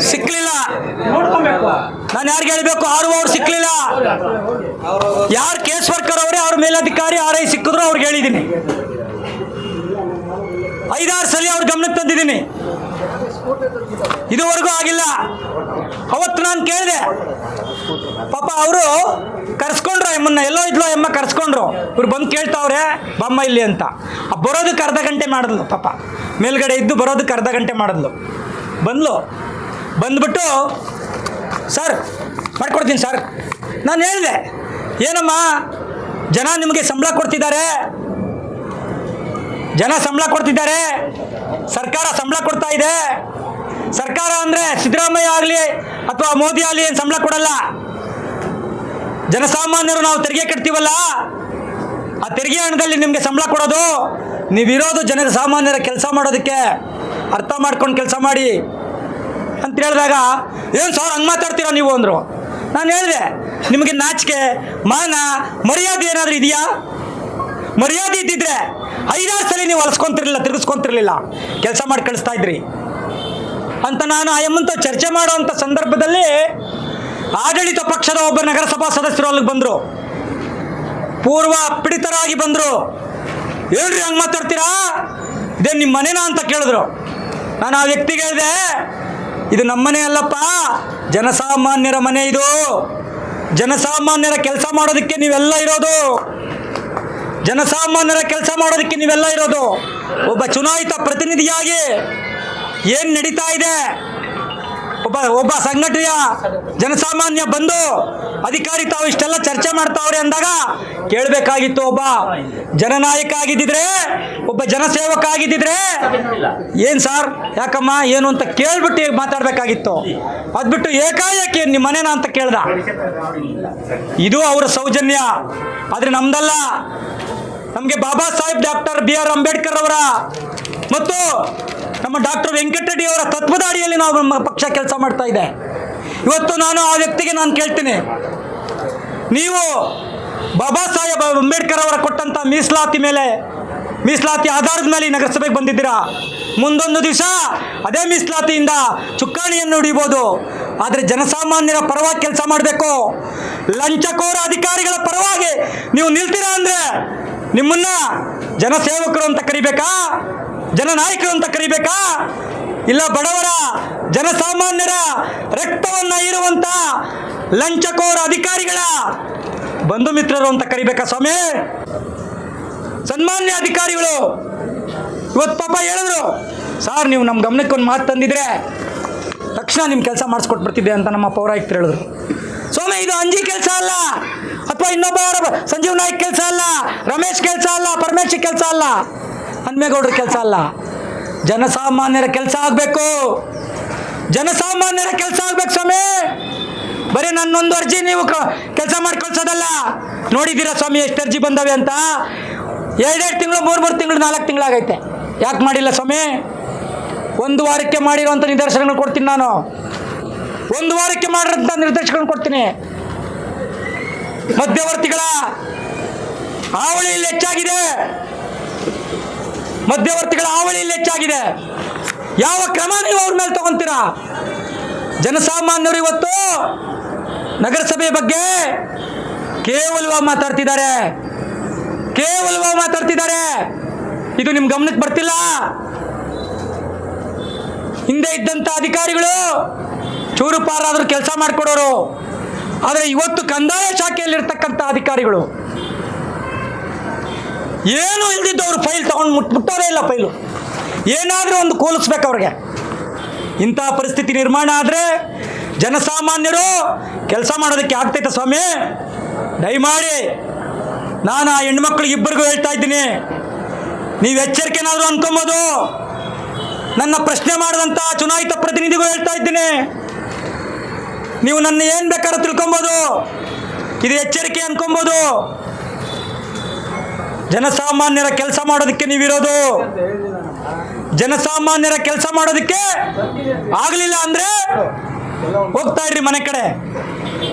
ಸಿಕ್ಕಲಿಲ್ಲ ನಾನು ಯಾರಿಗೆ ಹೇಳಬೇಕು? ಆರು ಅವ್ರು ಸಿಕ್ಕಲಿಲ್ಲ ಯಾರು ಕೇಸ್ ವರ್ಕರ್ ಅವರೇ ಅವ್ರ ಮೇಲಧಿಕಾರಿ ಆರ್ ಐ ಸಿಕ್ಕಿದ್ರು ಅವ್ರಿಗೆ ಹೇಳಿದ್ದೀನಿ ಐದಾರು ಸಲ ಅವ್ರ ಗಮನಕ್ಕೆ ತಂದಿದ್ದೀನಿ ಇದುವರೆಗೂ ಆಗಿಲ್ಲ. ಅವತ್ತು ನಾನು ಕೇಳಿದೆ. ಪಾಪ ಅವರು ಕರ್ಸ್ಕೊಂಡ್ರು ಎಮ್ಮನ್ನ ಎಲ್ಲೋ ಇದ್ಲೋ ಎಮ್ಮ ಕರ್ಸ್ಕೊಂಡ್ರು. ಇವ್ರು ಬಂದು ಕೇಳ್ತಾವ್ರೆ, ಬಮ್ಮ ಇಲ್ಲಿ ಅಂತ. ಬರೋದಕ್ಕೆ ಅರ್ಧ ಗಂಟೆ ಮಾಡಿದ್ಲು ಪಾಪ. ಮೇಲ್ಗಡೆ ಇದ್ದು ಬರೋದಕ್ಕೆ ಅರ್ಧ ಗಂಟೆ ಮಾಡಿದ್ಲು. ಬಂದ್ಲು. ಬಂದ್ಬಿಟ್ಟು, ಸರ್, ಮಾಡ್ಕೊಡ್ತೀನಿ ಸರ್. ನಾನು ಹೇಳಿದೆ, ಏನಮ್ಮ, ಜನ ನಿಮಗೆ ಸಂಬಳ ಕೊಡ್ತಿದ್ದಾರೆ. ಜನ ಸಂಬಳ ಕೊಡ್ತಿದ್ದಾರೆ. ಸರ್ಕಾರ ಸಂಬಳ ಕೊಡ್ತಾ ಇದೆ. ಸರ್ಕಾರ ಅಂದರೆ ಸಿದ್ದರಾಮಯ್ಯ ಆಗಲಿ ಅಥವಾ ಮೋದಿ ಆಗಲಿ ಏನು ಸಂಬಳ ಕೊಡಲ್ಲ. ಜನಸಾಮಾನ್ಯರು ನಾವು ತೆರಿಗೆ ಕಟ್ತೀವಲ್ಲ? ಆ ತೆರಿಗೆ ಹಣದಲ್ಲಿ ನಿಮಗೆ ಸಂಬಳ ಕೊಡೋದು, ನೀವಿರೋದು ಜನ ಸಾಮಾನ್ಯರ ಕೆಲಸ ಮಾಡೋದಕ್ಕೆ ಅರ್ಥ ಮಾಡ್ಕೊಂಡು ಕೆಲಸ ಮಾಡಿ ಅಂತ ಹೇಳಿದಾಗ, ಏನು ಸರ್ ಹಂಗೆ ಮಾತಾಡ್ತೀರಾ ನೀವು ಅಂದರು. ನಾನು ಹೇಳಿದೆ, ನಿಮಗೆ ನಾಚಿಕೆ, ಮಾನ, ಮರ್ಯಾದೆ ಏನಾದರೂ ಇದೆಯಾ? ಮರ್ಯಾದೆ ಇದ್ದಿದ್ರೆ ಐದಾರು ಸಲ ನೀವು ಹೊಲಸ್ಕೊಂತಿರ್ಲಿಲ್ಲ ತಿರುಗಿಸ್ಕೊಂತಿರ್ಲಿಲ್ಲ. ಕೆಲಸ ಮಾಡಿ ಕಳಿಸ್ತಾ ಇದ್ರಿ. ಅಂತ ನಾನು ಆಯಮ್ಮಂತ ಚರ್ಚೆ ಮಾಡುವಂಥ ಸಂದರ್ಭದಲ್ಲಿ ಆಡಳಿತ ಪಕ್ಷದ ಒಬ್ಬ ನಗರಸಭಾ ಸದಸ್ಯರು ಅಲ್ಲಿಗೆ ಬಂದರು. ಪೂರ್ವ ಪೀಡಿತರಾಗಿ ಬಂದರು. ಹೇಳ್ರಿ ಹಂಗೆ ಮಾತಾಡ್ತೀರಾ? ಇದೇ ನಿಮ್ಮ ಮನೆನಾ ಅಂತ ಕೇಳಿದ್ರು. ನಾನು ಆ ವ್ಯಕ್ತಿಗೆ ಹೇಳಿದೆ, ಇದು ನಮ್ಮ ಮನೆ ಅಲ್ಲಪ್ಪ, ಜನಸಾಮಾನ್ಯರ ಮನೆ ಇದು. ಜನಸಾಮಾನ್ಯರ ಕೆಲಸ ಮಾಡೋದಕ್ಕೆ ನೀವೆಲ್ಲ ಇರೋದು. ಜನಸಾಮಾನ್ಯರ ಕೆಲಸ ಮಾಡೋದಕ್ಕೆ ನೀವೆಲ್ಲ ಇರೋದು. ಒಬ್ಬ ಚುನಾಯಿತ ಪ್ರತಿನಿಧಿಯಾಗಿ ಏನು ನಡೀತಾ ಇದೆ? ಒಬ್ಬ ಒಬ್ಬ ಸಂಘಟನೆಯ ಜನಸಾಮಾನ್ಯ ಬಂದು ಅಧಿಕಾರಿ ತಾವು ಇಷ್ಟೆಲ್ಲ ಚರ್ಚೆ ಮಾಡ್ತಾವ್ರೆ ಅಂದಾಗ ಕೇಳಬೇಕಾಗಿತ್ತು ಒಬ್ಬ ಜನನಾಯಕ ಆಗಿದ್ದಿದ್ರೆ, ಒಬ್ಬ ಜನಸೇವಕ ಆಗಿದ್ದಿದ್ರೆ ಏನು ಸರ್, ಯಾಕಮ್ಮ, ಏನು ಅಂತ ಕೇಳ್ಬಿಟ್ಟು ಮಾತಾಡಬೇಕಾಗಿತ್ತು. ಅದ್ಬಿಟ್ಟು ಏಕಾಏಕಿ ನಿಮ್ಮ ಮನೇನ ಅಂತ ಕೇಳ್ದ. ಇದು ಅವರ ಸೌಜನ್ಯ. ಆದರೆ ನಮ್ದಲ್ಲ. ನಮಗೆ Baba Saheb doctor B R Ambedkar ಅವರ. ಮತ್ತು ನಮ್ಮ ಡಾಕ್ಟರ್ ವೆಂಕಟರೆಡ್ಡಿ ಅವರ ತತ್ವದ ಅಡಿಯಲ್ಲಿ ನಾವು ನಮ್ಮ ಪಕ್ಷ ಕೆಲಸ ಮಾಡ್ತಾ ಇದೆ. ಇವತ್ತು ನಾನು ಆ ವ್ಯಕ್ತಿಗೆ ನಾನು ಕೇಳ್ತೀನಿ. ನೀವು ಬಾಬಾ ಸಾಹೇಬ್ ಅಂಬೇಡ್ಕರ್ ಅವರ ಕೊಟ್ಟಂಥ ಮೀಸಲಾತಿ ಮೇಲೆ, ಮೀಸಲಾತಿ ಆಧಾರದ ಮೇಲೆ ನಗರಸಭೆಗೆ ಬಂದಿದ್ದೀರಾ? ಮುಂದೊಂದು ದಿವಸ ಅದೇ ಮೀಸಲಾತಿಯಿಂದ ಚುಕ್ಕಾಣಿಯನ್ನು ಹಿಡಿಬೋದು. ಆದರೆ ಜನಸಾಮಾನ್ಯರ ಪರವಾಗಿ ಕೆಲಸ ಮಾಡಬೇಕು. ಲಂಚಕೋರ ಅಧಿಕಾರಿಗಳ ಪರವಾಗಿ ನೀವು ನಿಲ್ತೀರಾ ಅಂದರೆ ನಿಮ್ಮನ್ನ ಜನಸೇವಕರು ಅಂತ ಕರಿಬೇಕಾ? ಜನನಾಯಕರು ಅಂತ ಕರಿಬೇಕಾ? ಇಲ್ಲ ಬಡವರ, ಜನಸಾಮಾನ್ಯರ ರಕ್ತವನ್ನು ಇರುವಂತ ಲಂಚಕೋರ ಅಧಿಕಾರಿಗಳ ಬಂಧು ಮಿತ್ರರು ಅಂತ ಕರಿಬೇಕಾ ಸ್ವಾಮಿ? ಸನ್ಮಾನ್ಯ ಅಧಿಕಾರಿಗಳು, ಇವತ್ತು ಪಾಪ ಹೇಳಿದ್ರು, ಸಾರ್, ನೀವು ನಮ್ಮ ಗಮನಕ್ಕೆ ಒಂದು ಮಾತು ತಂದಿದ್ರೆ ತಕ್ಷಣ ನಿಮ್ಮ ಕೆಲಸ ಮಾಡಿಸ್ಕೊಟ್ಟು ಬರ್ತಿದ್ದೆ ಅಂತ ನಮ್ಮ ಪೌರಾಯುಕ್ತರು ಹೇಳಿದ್ರು. ಸ್ವಾಮಿ, ಇದು ಅಂಜಿ ಕೆಲಸ ಅಲ್ಲ, ಅಥವಾ ಇನ್ನೊಬ್ಬ ಸಂಜೀವ್ ನಾಯಕ್ ಕೆಲಸ ಅಲ್ಲ, ರಮೇಶ್ ಕೆಲಸ ಅಲ್ಲ, ಪರಮೇಶ್ ಕೆಲಸ ಅಲ್ಲ. ಹನ್ಮೇಗೌಡ್ರ ಕೆಲಸ ಅಲ್ಲ. ಜನಸಾಮಾನ್ಯರ ಕೆಲಸ ಆಗಬೇಕು. ಜನಸಾಮಾನ್ಯರ ಕೆಲಸ ಆಗ್ಬೇಕು ಸ್ವಾಮಿ. ಬರೀ ನನ್ನೊಂದು ಅರ್ಜಿ ನೀವು ಕೆಲಸ ಮಾಡಿ ಕಳ್ಸೋದಲ್ಲ ನೋಡಿದ್ದೀರಾ ಸ್ವಾಮಿ ಎಷ್ಟು ಅರ್ಜಿ ಬಂದವೆ ಅಂತ? ಎರಡೆರಡು ತಿಂಗಳು, ಮೂರು ಮೂರು ತಿಂಗಳು, ನಾಲ್ಕು ತಿಂಗಳಾಗೈತೆ ಯಾಕೆ ಮಾಡಿಲ್ಲ ಸ್ವಾಮಿ? ಒಂದು ವಾರಕ್ಕೆ ಮಾಡಿರೋಂಥ ನಿದರ್ಶನಗಳು ಕೊಡ್ತೀನಿ ನಾನು. ಒಂದು ವಾರಕ್ಕೆ ಮಾಡಿರೋಂಥ ನಿರ್ದೇಶನಗಳು ಕೊಡ್ತೀನಿ. ಮಧ್ಯವರ್ತಿಗಳ ಹಾವಳಿ ಇಲ್ಲಿ ಹೆಚ್ಚಾಗಿದೆ. ಮಧ್ಯವರ್ತಿಗಳ ಇಲ್ಲಿ ಹೆಚ್ಚಾಗಿದೆ. ಯಾವ ಕ್ರಮ ನೀವು ಅವ್ರ ಮೇಲೆ ತಗೊಂತೀರಾ? ಜನಸಾಮಾನ್ಯರು ಇವತ್ತು ನಗರಸಭೆ ಬಗ್ಗೆ ಕೇವಲವಾಗಿ ಮಾತಾಡ್ತಿದ್ದಾರೆ. ಕೇವಲವಾಗಿ ಮಾತಾಡ್ತಿದ್ದಾರೆ. ಇದು ನಿಮ್ ಗಮನಕ್ಕೆ ಬರ್ತಿಲ್ಲ? ಹಿಂದೆ ಇದ್ದಂಥ ಅಧಿಕಾರಿಗಳು ಚೂರು ಪಾರಾದ್ರೂ ಕೆಲಸ ಮಾಡಿಕೊಡೋರು. ಆದರೆ ಇವತ್ತು ಕಂದಾಯ ಶಾಖೆಯಲ್ಲಿರ್ತಕ್ಕಂಥ ಅಧಿಕಾರಿಗಳು ಏನು ಇಲ್ದಿದ್ದವ್ರು ಫೈಲ್ ತೊಗೊಂಡು ಮುಟ್ ಮುಟ್ಟೋರೇ ಇಲ್ಲ ಫೈಲು. ಏನಾದರೂ ಒಂದು ಕೋಲಿಸ್ಬೇಕು ಅವ್ರಿಗೆ. ಇಂಥ ಪರಿಸ್ಥಿತಿ ನಿರ್ಮಾಣ ಆದರೆ ಜನಸಾಮಾನ್ಯರು ಕೆಲಸ ಮಾಡೋದಕ್ಕೆ ಆಗ್ತೈತೆ ಸ್ವಾಮಿ. ದಯಮಾಡಿ ನಾನು ಆ ಹೆಣ್ಮಕ್ಳಿಗೆ ಇಬ್ಬರಿಗೂ ಹೇಳ್ತಾ ಇದ್ದೀನಿ. ನೀವು ಎಚ್ಚರಿಕೆನಾದರೂ ಅನ್ಕೊಬೋದು. ನನ್ನ ಪ್ರಶ್ನೆ ಮಾಡಿದಂಥ ಚುನಾಯಿತ ಪ್ರತಿನಿಧಿಗೂ ಹೇಳ್ತಾ ಇದ್ದೀನಿ. ನೀವು ನನ್ನ ಏನು ಬೇಕಾದ್ರೂ ತಿಳ್ಕೊಬೋದು. ಇದು ಎಚ್ಚರಿಕೆ ಅನ್ಕೊಬೋದು. ಜನಸಾಮಾನ್ಯರ ಕೆಲಸ ಮಾಡೋದಕ್ಕೆ ನೀವಿರೋದು. ಜನಸಾಮಾನ್ಯರ ಕೆಲಸ ಮಾಡೋದಕ್ಕೆ ಆಗಲಿಲ್ಲ ಅಂದ್ರೆ ಹೋಗ್ತಾ ಇಡ್ರಿ ಮನೆ ಕಡೆ.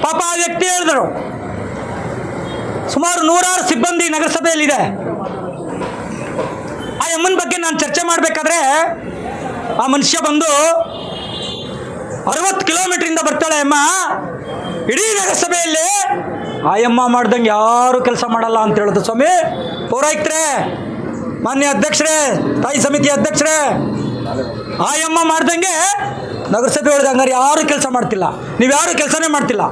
ಪಾಪ ಆ ವ್ಯಕ್ತಿ ಹೇಳಿದ್ರು, ಸುಮಾರು ನೂರಾರು ಸಿಬ್ಬಂದಿ ನಗರಸಭೆಯಲ್ಲಿದೆ. ಆ ಎಮ್ಮನ ಬಗ್ಗೆ ನಾನು ಚರ್ಚೆ ಮಾಡಬೇಕಾದ್ರೆ ಆ ಮನುಷ್ಯ ಬಂದು ಅರವತ್ತು ಕಿಲೋಮೀಟ್ರಿಂದ ಬರ್ತಾಳೆ ಅಮ್ಮ. ಇಡೀ ನಗರಸಭೆಯಲ್ಲಿ ಆಯಮ್ಮ ಮಾಡ್ದಂಗೆ ಯಾರು ಕೆಲಸ ಮಾಡಲ್ಲ ಅಂತ ಹೇಳಿದ್ರು ಸ್ವಾಮಿ ಪೌರಾಯ್ತರೇ ಮಾನ್ಯ ಅಧ್ಯಕ್ಷರೇ, ತಾಯಿ ಸಮಿತಿ ಅಧ್ಯಕ್ಷರೇ, ಆಯಮ್ಮ ಮಾಡ್ದಂಗೆ ನಗರಸಭೆ ಹೇಳಿದ ಹಂಗಾರೆ ಯಾರು ಕೆಲಸ ಮಾಡ್ತಿಲ್ಲ. ನೀವು ಯಾರು ಕೆಲಸನೇ ಮಾಡ್ತಿಲ್ಲ.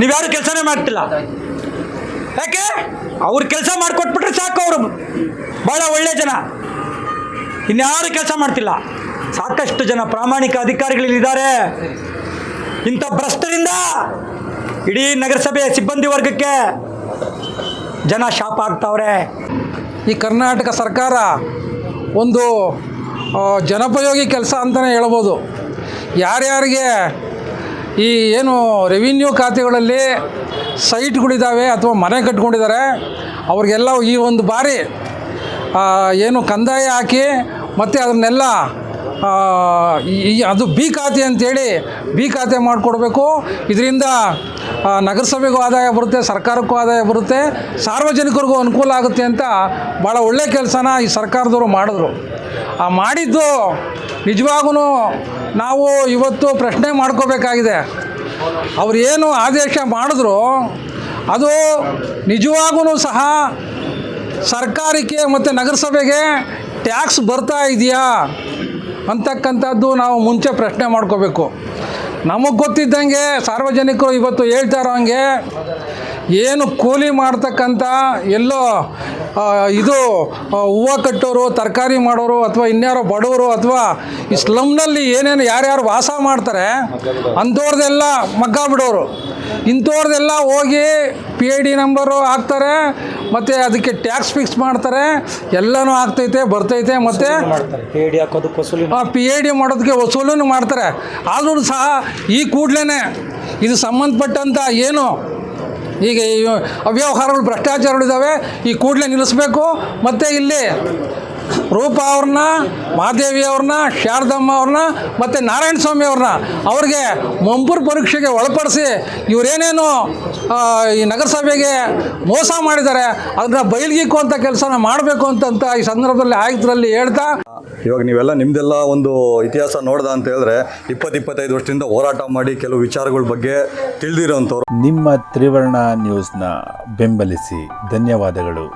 ನೀವು ಯಾರು ಕೆಲಸನೇ ಮಾಡ್ತಿಲ್ಲ. ಯಾಕೆ? ಅವ್ರು ಕೆಲಸ ಮಾಡಿಕೊಟ್ಬಿಟ್ರೆ ಸಾಕು ಅವರು. ಭಾಳ ಒಳ್ಳೆ ಜನ. ಇನ್ಯಾರು ಕೆಲಸ ಮಾಡ್ತಿಲ್ಲ. ಸಾಕಷ್ಟು ಜನ ಪ್ರಾಮಾಣಿಕ ಅಧಿಕಾರಿಗಳಿದ್ದಾರೆ ಇಂಥ ಭ್ರಷ್ಟರಿಂದ ಇಡೀ ನಗರಸಭೆ ಸಿಬ್ಬಂದಿ ವರ್ಗಕ್ಕೆ ಜನ ಶಾಪ ಆಗ್ತಾವ್ರೆ. ಈ ಕರ್ನಾಟಕ ಸರ್ಕಾರ ಒಂದು ಜನಪಯೋಗಿ ಕೆಲಸ ಅಂತಲೇ ಹೇಳ್ಬೋದು. ಯಾರ್ಯಾರಿಗೆ ಈ ಏನು ರೆವಿನ್ಯೂ ಖಾತೆಗಳಲ್ಲಿ ಸೈಟ್ಗಳಿದ್ದಾವೆ ಅಥವಾ ಮನೆ ಕಟ್ಕೊಂಡಿದ್ದಾರೆ, ಅವ್ರಿಗೆಲ್ಲ ಈ ಒಂದು ಬಾರಿ ಏನು ಕಂದಾಯ ಹಾಕಿ ಮತ್ತು ಅದನ್ನೆಲ್ಲ ಅದು ಬಿ ಖಾತೆ ಅಂತೇಳಿ ಬಿ ಖಾತೆ ಮಾಡಿಕೊಡ್ಬೇಕು. ಇದರಿಂದ ನಗರಸಭೆಗೂ ಆದಾಯ ಬರುತ್ತೆ, ಸರ್ಕಾರಕ್ಕೂ ಆದಾಯ ಬರುತ್ತೆ, ಸಾರ್ವಜನಿಕರಿಗೂ ಅನುಕೂಲ ಆಗುತ್ತೆ ಅಂತ ಭಾಳ ಒಳ್ಳೆ ಕೆಲಸನ ಈ ಸರ್ಕಾರದವರು ಮಾಡಿದ್ರು. ಆ ಮಾಡಿದ್ದು ನಿಜವಾಗೂ ನಾವು ಇವತ್ತು ಪ್ರಶ್ನೆ ಮಾಡ್ಕೋಬೇಕಾಗಿದೆ. ಅವ್ರು ಏನು ಆದೇಶ ಮಾಡಿದ್ರು, ಅದು ನಿಜವಾಗೂ ಸಹ ಸರ್ಕಾರಕ್ಕೆ ಮತ್ತು ನಗರಸಭೆಗೆ ಟ್ಯಾಕ್ಸ್ ಬರ್ತಾ ಇದೆಯಾ? ಅಂತಕ್ಕಂಥದ್ದು ನಾವು ಮುಂಚೆ ಪ್ರಶ್ನೆ ಮಾಡ್ಕೋಬೇಕು. ನಮಗೆ ಗೊತ್ತಿದ್ದಂಗೆ ಸಾರ್ವಜನಿಕರು ಇವತ್ತು ಹೇಳ್ತಾ ಇರೋ ಹಂಗೆ ಏನು ಕೂಲಿ ಮಾಡ್ತಕ್ಕಂಥ ಎಲ್ಲೋ ಇದು ಹೂವ ಕಟ್ಟೋರು ತರಕಾರಿ ಮಾಡೋರು ಅಥವಾ ಇನ್ಯಾರೋ ಬಡವರು ಅಥವಾ ಈ ಸ್ಲಮ್ನಲ್ಲಿ ಏನೇನು ಯಾರ್ಯಾರು ವಾಸ ಮಾಡ್ತಾರೆ ಅಂಥವ್ರದ್ದೆಲ್ಲ ಮಗ್ಗ ಬಿಡೋರು. ಇಂಥವ್ರದ್ದೆಲ್ಲ ಹೋಗಿ ಪಿ ಐ ಡಿ ನಂಬರು ಹಾಕ್ತಾರೆ ಮತ್ತು ಅದಕ್ಕೆ ಟ್ಯಾಕ್ಸ್ ಫಿಕ್ಸ್ ಮಾಡ್ತಾರೆ ಎಲ್ಲನೂ ಆಗ್ತೈತೆ ಬರ್ತೈತೆ ಮತ್ತು ಹಾಕೋದಕ್ಕೆ ವಸೂಲಿ ಪಿ ಐ ಡಿ ಮಾಡೋದಕ್ಕೆ ವಸೂಲನ್ನು ಮಾಡ್ತಾರೆ. ಆದರೂ ಸಹ ಈ ಕೂಡಲೇ ಇದು ಸಂಬಂಧಪಟ್ಟಂಥ ಏನು ಈಗ ಈ ಅವ್ಯವಹಾರಗಳು ಭ್ರಷ್ಟಾಚಾರಗಳಿದ್ದಾವೆ ಈ ಕೂಡಲೇ ನಿಲ್ಲಿಸಬೇಕು. ಮತ್ತು ಇಲ್ಲಿ ರೂಪ ಅವ್ರನ್ನ ಮಾದೇವಿ ಅವ್ರನ್ನ ಶಾರದಮ್ಮ ಅವ್ರನ್ನ ಮತ್ತು ನಾರಾಯಣ ಸ್ವಾಮಿ ಅವ್ರನ್ನ ಅವ್ರಿಗೆ ಮಂಪುರ್ ಪರೀಕ್ಷೆಗೆ ಒಳಪಡಿಸಿ ಇವರೇನೇನು ಆ, ಈ ನಗರಸಭೆಗೆ ಮೋಸ ಮಾಡಿದ್ದಾರೆ ಅದನ್ನ ಬಯಲ್ಗಿಕ್ಕುವಂಥ ಕೆಲಸನ ಮಾಡಬೇಕು ಅಂತಂತ ಈ ಸಂದರ್ಭದಲ್ಲಿ ಆಯುಕ್ತರಲ್ಲಿ ಹೇಳ್ತಾ ಇವಾಗ ನೀವೆಲ್ಲ ನಿಮ್ದೆಲ್ಲ ಒಂದು ಇತಿಹಾಸ ನೋಡ್ದ ಅಂತ ಹೇಳಿದ್ರೆ ಇಪ್ಪತ್ತು ಇಪ್ಪತ್ತೈದು ವರ್ಷದಿಂದ ಹೋರಾಟ ಮಾಡಿ ಕೆಲವು ವಿಚಾರಗಳ ಬಗ್ಗೆ ತಿಳಿದಿರೋಂಥವ್ರು. ನಿಮ್ಮ ತ್ರಿವರ್ಣ ನ್ಯೂಸ್ನ ಬೆಂಬಲಿಸಿ ಧನ್ಯವಾದಗಳು.